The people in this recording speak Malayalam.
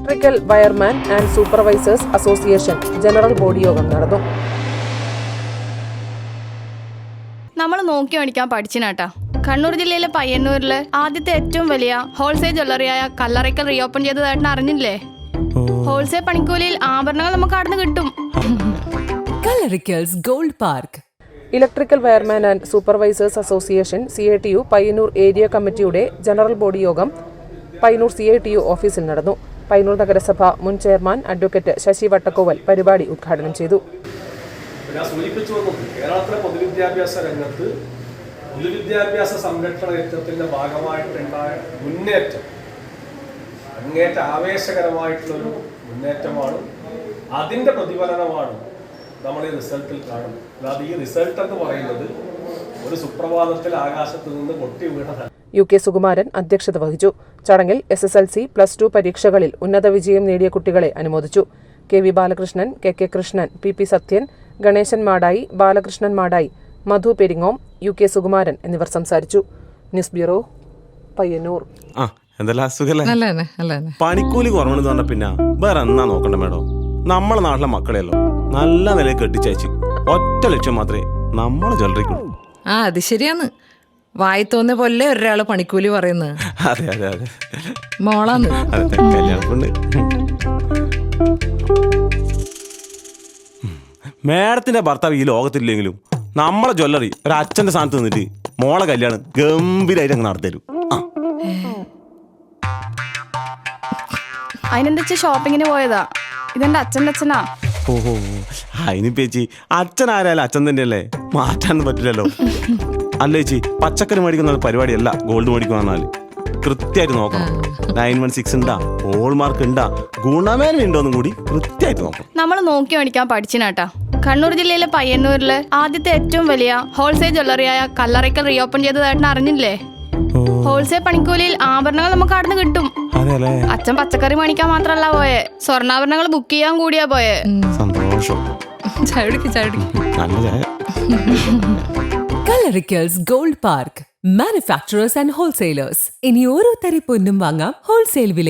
Electrical wireman and supervisors association general body യോഗം നടന്നു. നമ്മൾ നോക്കി മേടിക്കാൻ പഠിച്ചിനാട്ടാ കണ്ണൂർ ജില്ലയിലെ പയ്യന്നൂരിലെ ആദ്യത്തെ ഏറ്റവും വലിയ ഹോൾസെയിൽ ജ്വല്ലറിയായ കല്ലറയ്ക്കൽ റീഓപ്പൺ ചെയ്തതായിട്ട് അറിഞ്ഞില്ലേ? ഹോൾസെയിൽ പണിക്കൂലിയിൽ ആഭരണങ്ങൾ നമുക്ക് അവിടെ നിന്ന് കിട്ടും. Kallarikkals gold park. Electrical wireman and supervisors association C I T U Payyanur area കമ്മിറ്റിയുടെ ജനറൽ ബോഡി യോഗം Payyanur C I T U ഓഫീസിൽ നടന്നു. പയ്യന്നൂർ നഗരസഭ മുൻ ചെയർമാൻ അഡ്വക്കേറ്റ് ശശി വട്ടക്കോവൽ പരിപാടി ഉദ്ഘാടനം ചെയ്തു. പൊതുവിദ്യാഭ്യാസ പൊതുവിദ്യാഭ്യാസ സംരക്ഷണ യജ്ഞത്തിന്റെ ഭാഗമായിട്ടുണ്ടായ മുന്നേറ്റം അങ്ങേറ്റ ആവേശകരമായിട്ടുള്ളൊരു മുന്നേറ്റമാണ്. അതിന്റെ പ്രതിഫലനമാണ് നമ്മൾ ഈ റിസൾട്ടിൽ കാണുന്നത്. അല്ലാതെ ഈ റിസൾട്ട് എന്ന് പറയുന്നത് ഒരു സുപ്രഭാതത്തിൽ ആകാശത്ത് നിന്ന് പൊട്ടി വീണതല്ല. യു കെ സുകുമാരൻ അധ്യക്ഷത വഹിച്ചു. ചടങ്ങിൽ S S L C plus two പരീക്ഷകളിൽ ഉന്നത വിജയം നേടിയ കുട്ടികളെ അനുമോദിച്ചു. K V Balakrishnan K K Krishnan P P Sathyan Ganesan Madayi Balakrishnan Madayi Madhu Peringome U K Sukumaran എന്നിവർ സംസാരിച്ചു. News bureau Payyanur. പണിക്കൂലി കുറവെന്ന് പറഞ്ഞ പിന്നെ വേറെ എന്നാ നോക്കണ്ട മേഡം? നമ്മളെ നാട്ടിലെ മക്കളെയല്ലോ നല്ല നിലയിൽ കെട്ടിച്ചയച്ച്. ഒറ്റ ലക്ഷം മാത്രമേ നമ്മളെ ജ്വല്ലറിക്കുള്ളൂ ആ അത് ശരിയാന്ന് വായി തോന്നിയ പോലെ ഒരാൾ പണിക്കൂലി പറയുന്നത് അതെ അതെ അതെ. മോളാന്ന്. അതെ മേഡത്തിന്റെ ഭർത്താവ് ഈ ലോകത്തില്ലെങ്കിലും നമ്മളെ ജ്വല്ലറി ഒരു അച്ഛന്റെ സ്ഥാനത്ത് നിന്നിട്ട് മോളെ കല്യാണം ഗംഭീരമായിട്ട് അങ്ങ് നടത്തരും ആ. അതിനെന്താ ഷോപ്പിങ്ങിന് പോയതാ? ഇതെന്റെ അച്ഛന്റെ അച്ഛനാ? ഓഹോ. അതിന് പേച്ചി അച്ഛൻ ആരായാലും അച്ഛൻ തന്നെയല്ലേ? മാറ്റാൻ പറ്റില്ലല്ലോ. അല്ല ചേച്ചി പച്ചക്കറി മേടിക്കുന്ന പരിപാടിയല്ല ഗോൾഡ് മേടിക്കുന്ന പറഞ്ഞാൽ കൃത്യമായിട്ട് നോക്കണം. നയൻ വൺ സിക്സ് ഉണ്ടാ ഹോൾ മാർക്ക് ഉണ്ടാ ഗുണമേന്മ ഉണ്ടോന്നും കൂടി കൃത്യമായിട്ട് നോക്കണം. നമ്മൾ നോക്കി മേടിക്കാൻ പഠിച്ചിനാട്ടാ കണ്ണൂർ ജില്ലയിലെ പയ്യന്നൂരിലെ ആദ്യത്തെ ഏറ്റവും വലിയ ഹോൾസെയിൽ ജ്വല്ലറിയായ കല്ലറയ്ക്കൽ റീഓപ്പൺ ചെയ്തതായിട്ട് അറിഞ്ഞില്ലേ? ഹോൾസെയിൽ പണിക്കൂലിയിൽ ആഭരണങ്ങൾ നമുക്ക് അവിടെ നിന്ന് കിട്ടും അല്ലേ? അച്ഛൻ പച്ചക്കറി മേടിക്കാൻ മാത്രല്ല പോയെ. സ്വർണാഭരണങ്ങൾ ബുക്ക് ചെയ്യാൻ കൂടിയാ പോയെ. സന്തോഷം. ചവിടിക്ക് ചവിടിക്ക് Coloricals Gold Park. Manufacturers and wholesalers. ഇനി ഓരോ തരി പൊന്നും വാങ്ങാം ഹോൾസെയിൽ വില